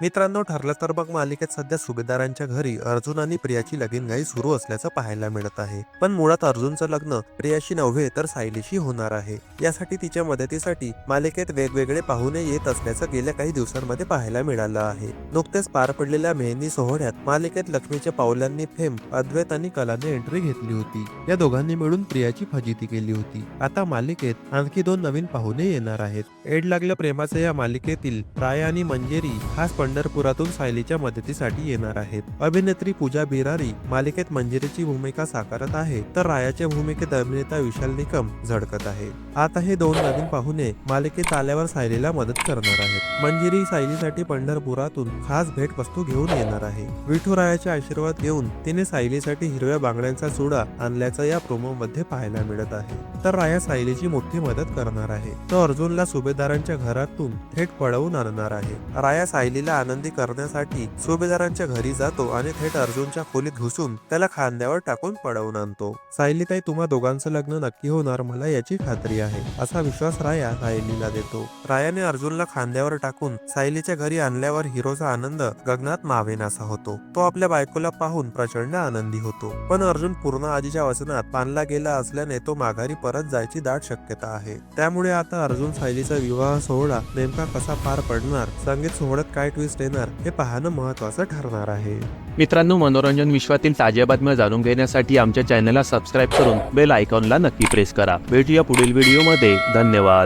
मित्रांनो ठरलं तर मग मालिकेत सध्या सुभेदारांच्या घरी अर्जुन आणि प्रियाची लगीनघाई सुरू असल्याचं पाहायला मिळत आहे. पण मुळात अर्जुनचं लग्न प्रियाशी नव्हे तर सायलीशी होणार आहे. यासाठी तिच्या मदतीसाठी मालिकेत वेगवेगळे पाहुणे येत असल्याचं गेल्या काही दिवसांमध्ये पाहायला मिळालं आहे. नुकतेच पार पडलेल्या मेहंदी सोहळ्यात मालिकेत लक्ष्मीच्या पावलांनी फेम अद्वैत आणि कलाने एंट्री घेतली होती. या दोघांनी मिळून प्रियाची फजिती केली होती. आता मालिकेत आणखी दोन नवीन पाहुणे येणार आहेत. एड लागल्या प्रेमाचे या मालिकेतील राय आणि मंजेरी खास पंढरपुरातून सायलीच्या मदतीसाठी येणार आहेत. अभिनेत्री पूजा बिरारी मालिकेत मंजिरीची भूमिका साकारत आहे तर रायाच्या भूमिकेत अभिनेता विशाल निकम झळकत आहे. आता हे दोन नवीन पाहुणे मालिकेत आल्यावर सायलीला मदत करणार आहेत. मंजिरी सायलीसाठी पंढरपुरातून खास भेट वस्तू घेऊन येणार आहे. विठुरायाचे आशीर्वाद घेऊन तिने सायलीसाठी हिरव्या बांगड्यांचा चुडा आणल्याचा या प्रोमो मध्ये पाहायला मिळत आहे. तर राया सायलीची मोठी मदत करणार आहे. तो अर्जुनला सुभेदारांच्या घरातून थेट पळवून आणणार आहे. राया सायलीला आनंदी करण्यासाठी सुभेदारांच्या घरी जातो आणि थेट अर्जुनच्या खोलीत घुसून त्याला खांद्यावर टाकून पळवून आणतो. सायली ताई तुम्हा दोघांचं लग्न नक्की होणार मला याची खात्री आहे असा विश्वास राया सायलीला देतो. रायाने अर्जुनला खांद्यावर टाकून सायलीच्या घरी आणल्यावर हिरोचा आनंद गगनात मावेनासा होतो. तो आपल्या बायकोला पाहून प्रचंड आनंदी होतो. पण अर्जुन पूर्ण आजीच्या वचनात पाणला गेला असल्याने तो माघारी परत जायची दाट शक्यता आहे. त्यामुळे आता अर्जुन सायलीचा विवाह सोहळा नेमका कसा पार पडणार संगीत सोहळ्यात काय ट्विस्ट येणार हे पाहणं महत्वाचं ठरणार आहे. मित्रांनो मनोरंजन विश्वातील ताज्या बातम्या जाणून घेण्यासाठी आमच्या चॅनलला सबस्क्राईब करून बेल आयकॉनला नक्की प्रेस करा. भेटूया पुढील व्हिडिओमध्ये धन्यवाद.